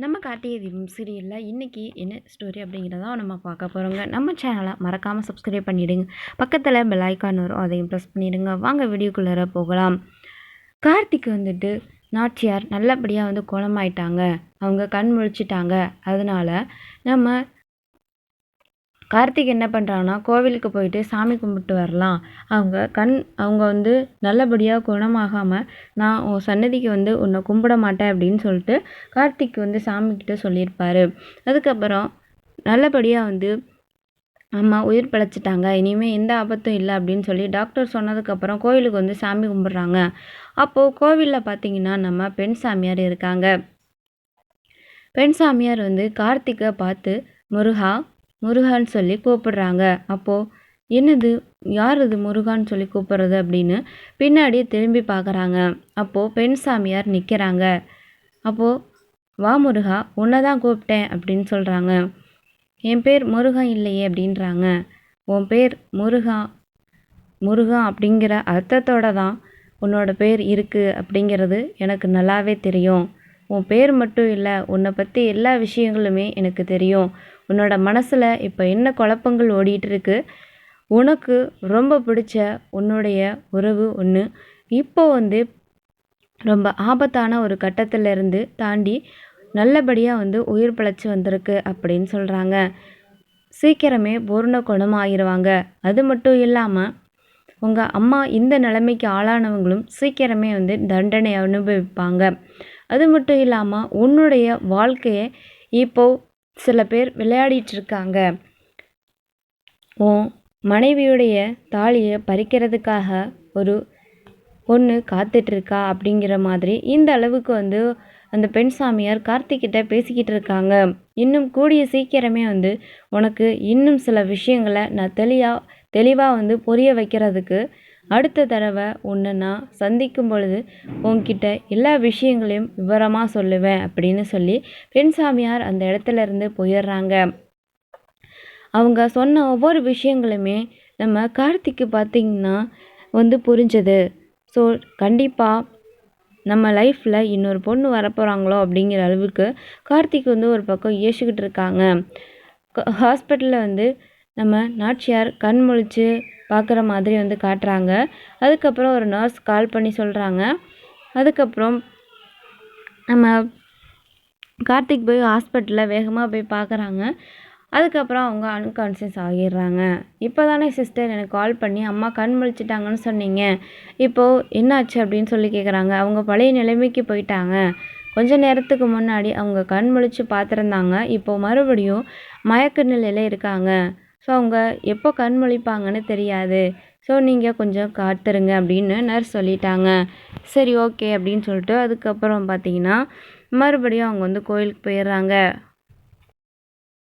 நம்ம கார்த்திகை தீபம் சீரியலில் இன்றைக்கி என்ன ஸ்டோரி அப்படிங்கிறதான் நம்ம பார்க்க போகிறோங்க நம்ம சேனலை மறக்காமல் சப்ஸ்கிரைப் பண்ணிவிடுங்க பக்கத்தில் பெல் ஐக்கான் வரும் அதையும் ப்ரெஸ் பண்ணிவிடுங்க வாங்க வீடியோக்குள்ளார போகலாம். கார்த்திக் வந்துட்டு நாச்சியார் நல்லபடியாக வந்து குணமாயிட்டாங்க. அவங்க கண் முழிச்சிட்டாங்க. அதனால் நம்ம கார்த்திக் என்ன பண்ணுறாங்கன்னா கோவிலுக்கு போயிட்டு சாமி கும்பிட்டு வரலாம். அவங்க கண் அவங்க வந்து நல்லபடியாக குணமாகாமல் நான் உன் சன்னதிக்கு வந்து உன்னை கும்பிட மாட்டேன் அப்படின்னு சொல்லிட்டு கார்த்திக் வந்து சாமிக்கிட்ட சொல்லியிருப்பார். அதுக்கப்புறம் நல்லபடியாக வந்து அம்மா உயிர் பிழைச்சிட்டாங்க. இனிமேல் எந்த ஆபத்தும் இல்லை அப்படின்னு சொல்லி டாக்டர் சொன்னதுக்கப்புறம் கோவிலுக்கு வந்து சாமி கும்பிட்றாங்க. அப்போது கோவிலில் பார்த்தீங்கன்னா நம்ம பெண் சாமியார் இருக்காங்க. பெண் சாமியார் வந்து கார்த்திக்கை பார்த்து முருகா முருகான்னு சொல்லி கூப்பிடுறாங்க. அப்போது என்னது? யார் இது முருகான்னு சொல்லி கூப்பிட்றது? அப்படின்னு பின்னாடி திரும்பி பார்க்குறாங்க அப்போது பெண் சாமியார் நிற்கிறாங்க அப்போது வா முருகா உன்னை தான் கூப்பிட்டேன் அப்படின்னு சொல்கிறாங்க என் பேர் முருகன் இல்லையே அப்படின்றாங்க. உன் பேர் முருகா முருகா அப்படிங்கிற அர்த்தத்தோட தான் உன்னோட பேர் இருக்குது அப்படிங்கிறது எனக்கு நல்லாவே தெரியும். உன் பேர் மட்டும் இல்லை உன்னை பற்றி எல்லா விஷயங்களுமே எனக்கு தெரியும். உன்னோட மனசில் இப்போ என்ன குழப்பங்கள் ஓடிட்டு இருக்கு உனக்கு ரொம்ப பிடிச்ச உன்னுடைய உறவு ஒன்று இப்போ வந்து ரொம்ப ஆபத்தான ஒரு கட்டத்திலிருந்து தாண்டி நல்லபடியாக வந்து உயிர் பிழைச்சி வந்திருக்கு அப்படின்னு சொல்கிறாங்க சீக்கிரமே பூர்ண குணமாகிடுவாங்க அது மட்டும் இல்லாமல் உங்கள் அம்மா இந்த நிலைமைக்கு ஆளானவங்களும் சீக்கிரமே வந்து தண்டனை அனுபவிப்பாங்க. அது மட்டும் இல்லாமல் உன்னுடைய வாழ்க்கையை இப்போது சில பேர் விளையாடிட்டுருக்காங்க. உன் மனைவியுடைய தாலியை பறிக்கிறதுக்காக ஒரு பொண்ணு காத்துட்ருக்கா அப்படிங்கிற மாதிரி இந்த அளவுக்கு வந்து அந்த பெண் சாமியார் கார்த்திக்கிட்ட பேசிக்கிட்டு இருக்காங்க இன்னும் கூடிய சீக்கிரமே வந்து உனக்கு இன்னும் சில விஷயங்களை நான் தெளிவாக தெளிவாக வந்து புரிய வைக்கிறதுக்கு அடுத்த தடவை உன்னை நான் சந்திக்கும் பொழுது உன்கிட்ட எல்லா விஷயங்களையும் விவரமாக சொல்லுவேன் அப்படின்னு சொல்லி பெண் சாமியார் அந்த இடத்துல இருந்து போயிடுறாங்க. அவங்க சொன்ன ஒவ்வொரு விஷயங்களுமே நம்ம கார்த்திக்கு பார்த்திங்கன்னா வந்து புரிஞ்சது. ஸோ கண்டிப்பாக நம்ம லைஃப்பில் இன்னொரு பொண்ணு வரப்போகிறாங்களோ அப்படிங்கிற அளவுக்கு கார்த்திக் வந்து ஒரு பக்கம் ஏசிக்கிட்டு இருக்காங்க. ஹாஸ்பிட்டலில் வந்து நம்ம நாச்சியார் கண் முழிச்சு பார்க்குற மாதிரி வந்து காட்டுறாங்க. அதுக்கப்புறம் ஒரு நர்ஸ் கால் பண்ணி சொல்கிறாங்க அதுக்கப்புறம் நம்ம கார்த்திக் போய் ஹாஸ்பிட்டலில் வேகமாக போய் பார்க்குறாங்க. அதுக்கப்புறம் அவங்க அன்கான்சியஸ் ஆகிடுறாங்க. இப்போ தானே சிஸ்டர் எனக்கு கால் பண்ணி அம்மா கண் முழிச்சிட்டாங்கன்னு சொன்னீங்க. இப்போது என்னாச்சு? அப்படின்னு சொல்லி கேட்குறாங்க அவங்க பழைய நிலைமைக்கு போயிட்டாங்க. கொஞ்ச நேரத்துக்கு முன்னாடி அவங்க கண் முழிச்சு பார்த்துருந்தாங்க. இப்போது மறுபடியும் மயக்க நிலையில் இருக்காங்க. ஸோ அவங்க எப்போ கண் முழிப்பாங்கன்னு தெரியாது. ஸோ நீங்கள் கொஞ்சம் காத்துருங்க அப்படின்னு நர்ஸ் சொல்லிட்டாங்க. சரி ஓகே அப்படின்னு சொல்லிட்டு அதுக்கப்புறம் பார்த்தீங்கன்னா மறுபடியும் அவங்க வந்து கோயிலுக்கு போயிடுறாங்க.